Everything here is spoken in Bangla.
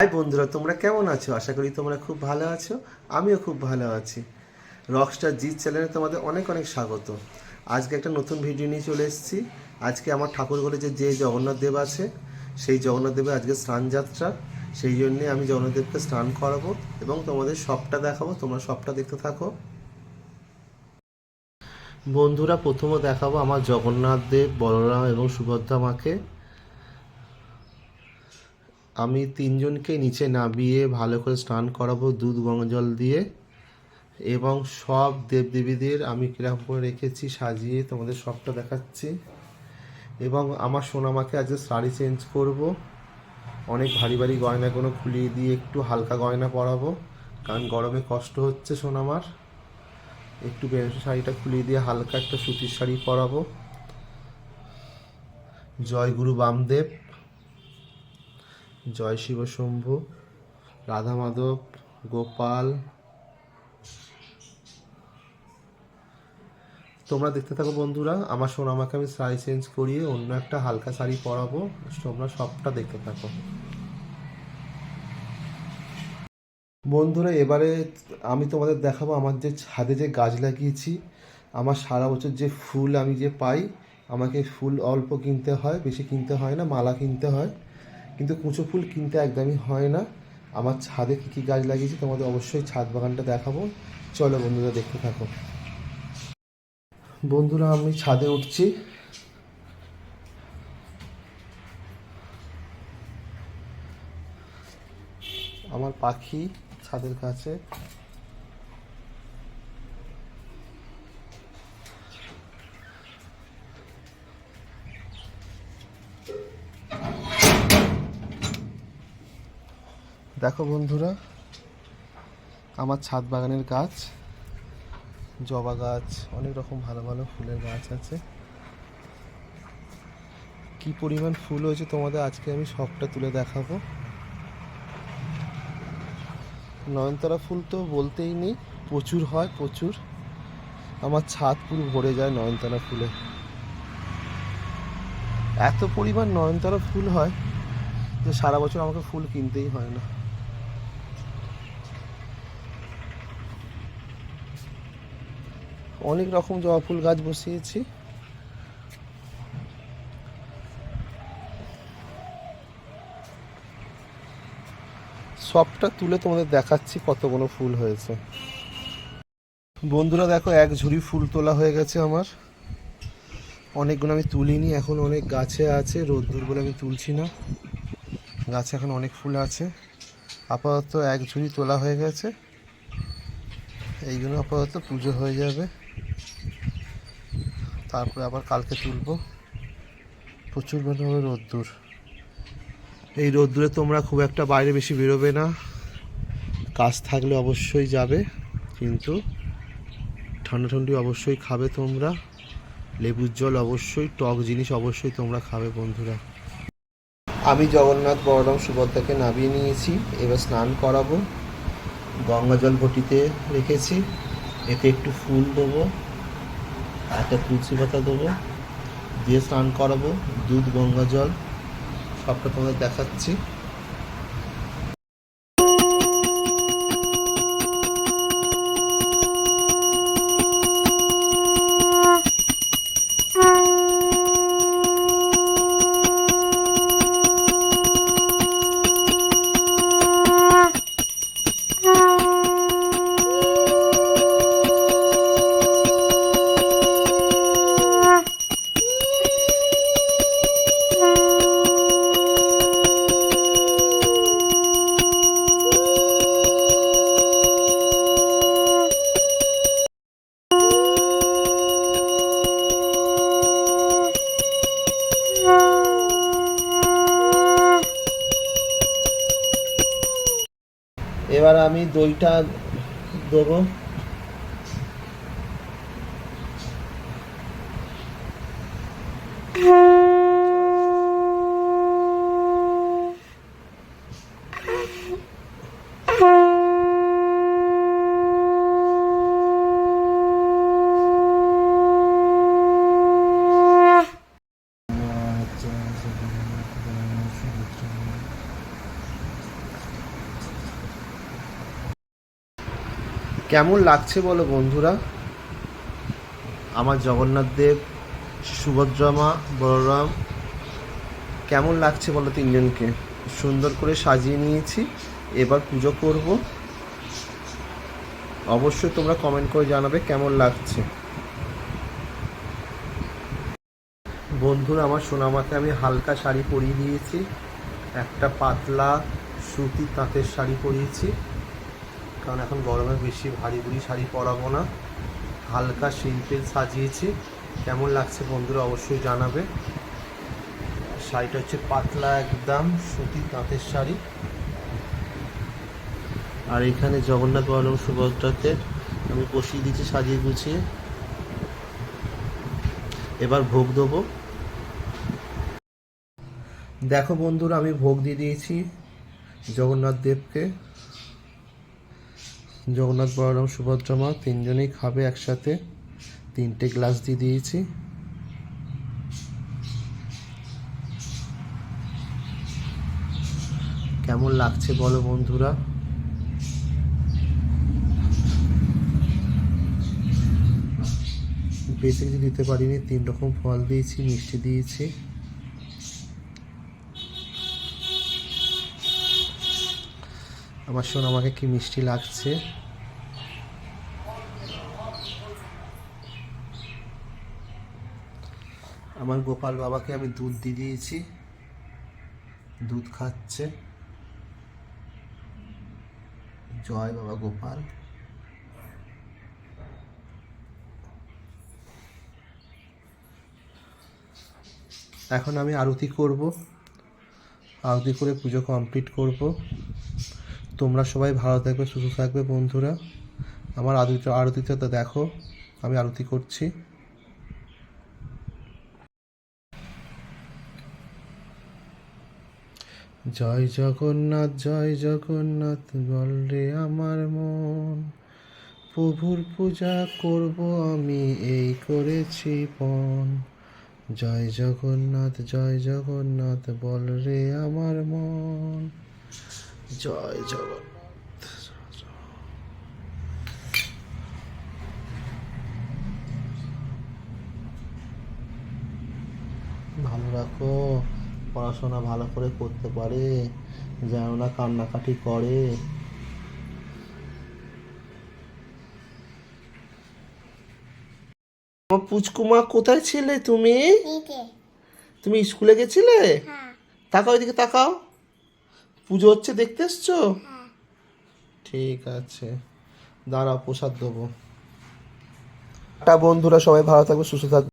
হাই বন্ধুরা, তোমরা কেমন আছো? আশা করি তোমরা খুব ভালো আছো। আমিও খুব ভালো আছি। রকস্টার জি চ্যানেলে তোমাদের অনেক অনেক স্বাগত। আজকে একটা নতুন ভিডিও নিয়ে চলে এসেছি। আজকে আমার ঠাকুরঘরে যে যে জগন্নাথ দেব আছে, সেই জগন্নাথ দেবের আজকে স্নান যাত্রা। সেই জন্যে আমি জগন্নাথ দেবকে স্নান করাবো এবং তোমাদের সবটা দেখাবো। তোমরা সবটা দেখতে থাকো। বন্ধুরা, প্রথমে দেখাবো আমার জগন্নাথ দেব, বলরাম এবং সুভদ্রা মাকে। আমি তিনজনকে নিচে নামিয়ে ভালো করে স্নান করাবো, দুধ গঙ্গা জল দিয়ে। এবং সব দেবদেবীদের আমি কীরকম করে রেখেছি, সাজিয়ে তোমাদের সবটা দেখাচ্ছি। এবং আমার সোনামাকে আজকে শাড়ি চেঞ্জ করব। অনেক ভারী ভারী গয়নাগুলো খুলিয়ে দিয়ে একটু হালকা গয়না পরাবো, কারণ গরমে কষ্ট হচ্ছে সোনামার। একটু বেনারসি শাড়িটা খুলিয়ে দিয়ে হালকা একটা সুতির শাড়ি পরাবো। জয় গুরু বামদেব। জয় শিব শম্ভু, রাধা মাধব, গোপাল। তোমরা দেখতে থাকো বন্ধুরা, আমার সোনামাকে আমি শাড়ি চেঞ্জ করিয়ে অন্য একটা হালকা শাড়ি পরাবো, তোমরা সবটা দেখতে থাকো। বন্ধুরা, এবারে আমি তোমাদের দেখাবো আমার যে ছাদে যে গাছ লাগিয়েছি, আমার সারা বছর যে ফুল আমি যে পাই, আমাকে ফুল অল্প কিনতে হয়, বেশি কিনতে হয় না, মালা কিনতে হয়। কিন্তু কুঁচো ফুল কিনতে একদমই হয় না। আমার ছাদে কী কী গাছ লাগিয়েছি তোমাদের অবশ্যই ছাদ বাগানটা দেখাবো। চলো বন্ধুরা, দেখতে থাকো। বন্ধুরা, আমি ছাদে উঠছি। আমার পাখি ছাদের কাছে। দেখো বন্ধুরা, আমার ছাদ বাগানের গাছ, জবা গাছ, অনেক রকম ভালো ভালো ফুলের গাছ আছে। কি পরিমাণ ফুল হয়েছে তোমাদের আজকে আমি সবটা তুলে দেখাবো। নয়নতারা ফুল তো বলতেই নেই, প্রচুর হয়, প্রচুর। আমার ছাদ পুরো ভরে যায় নয়নতারা ফুলে। এত পরিমাণ নয়নতারা ফুল হয় যে সারা বছর আমাকে ফুল কিনতেই হয় না। অনেক রকম জবা ফুল গাছ বসিয়েছি। সবটা তুলে তোমাদের দেখাচ্ছি কতগুলো ফুল হয়েছে। বন্ধুরা দেখো, এক ঝুড়ি ফুল তোলা হয়ে গেছে আমার। অনেকগুলো আমি তুলিনি, এখন অনেক গাছে আছে, রোদ্দুর বলে আমি তুলছি না। গাছে এখন অনেক ফুল আছে। আপাতত এক ঝুড়ি তোলা হয়ে গেছে। এইগুলো আপাতত পুজো হয়ে যাবে। তারপরে আবার কালকে তুলবো। প্রচুর ভালোভাবে রোদ্দুর। এই রোদ্দুরে তোমরা খুব একটা বাইরে বেশি বেরোবে না। কাজ থাকলে অবশ্যই যাবে, কিন্তু ঠান্ডা ঠান্ডি অবশ্যই খাবে তোমরা। লেবুর জল অবশ্যই, টক জিনিস অবশ্যই তোমরা খাবে বন্ধুরা। আমি জগন্নাথ বলরাম সুভদ্রাকে নামিয়ে নিয়েছি। এবার স্নান করাবো। গঙ্গা জল ঘটিতে রেখেছি। এতে একটু ফুল দেবো একটা তুলসী পাতা দেবো, দিয়ে স্নান করাবো, দুধ, গঙ্গা জল, সবটা তোমাদের দেখাচ্ছি। দইটা দেবো। কেমন লাগছে বলো বন্ধুরা? আমার জগন্নাথ দেব, সুভদ্রা মা, বলরাম, কেমন লাগছে বলো তিনজনকে? সুন্দর করে সাজিয়ে নিয়েছি, এবার পুজো করব। অবশ্যই তোমরা কমেন্ট করে জানাবে কেমন লাগছে। বন্ধুরা, আমার সোনামাকে আমি হালকা শাড়ি পরিয়ে দিয়েছি, একটা পাতলা সুতি তাঁতের শাড়ি পরিয়েছি। কারণ এখন গরমে বেশি ভারী ভুরি শাড়ি পরাবো না। হালকা সিম্পল সাজিয়েছি। কেমন লাগছে বন্ধুরা অবশ্যই জানাবে। শাড়িটা হচ্ছে পাতলা একদম সুতি তাঁতের শাড়ি। আর এখানে জগন্নাথ বলরাম সুভদ্রাকে আমি বসিয়ে দিয়েছি সাজিয়ে গুছিয়ে। এবার ভোগ দেবো। দেখো বন্ধুরা, আমি ভোগ দিয়ে দিয়েছি জগন্নাথ দেবকে। জগন্নাথ বলরাম সুভদ্রা মা তিনজনেই খাবে একসাথে। তিনটে গ্লাস দিয়ে দিয়েছি। কেমন লাগছে বলো বন্ধুরা? বেশি কিছু দিতে পারিনি, তিন রকম ফল দিয়েছি, মিষ্টি দিয়েছি। আমার শোন, আমাকে কি মিষ্টি লাগছে? আমার গোপাল বাবাকে আমি দুধ দিয়ে দিয়েছি। দুধ খাচ্ছে। জয় বাবা গোপাল। এখন আমি আরতি করব। আরতি করে পুজো কমপ্লিট করব। তোমরা সবাই ভালো থাকবে, সুস্থ থাকবে বন্ধুরা। আমার আরতি আরতিটা তো দেখো, আমি আরতি করছি। জয় জগন্নাথ জয় জগন্নাথ, বল রে আমার মন। প্রভুর পূজা করব আমি, এই করেছি পণ। জয় জগন্নাথ জয় জগন্নাথ, বল রে আমার মন। জয় জগন্নাথ। ভালো রাখো পড়াশোনা ভালো করে করতে পারে যেন না কান্নাকাটি করে। আমার পুচকুমা কোথায় ছিলে তুমি? তুমি স্কুলে গেছিলে? হ্যাঁ। তাকাও এদিকে তাকাও। পুজো হচ্ছে দেখতে এসছো? ঠিক আছে। দাঁড়াও, প্রসাদ দেবো। বন্ধুরা, সবাই ভালো থাকবে, সুস্থ থাকবে।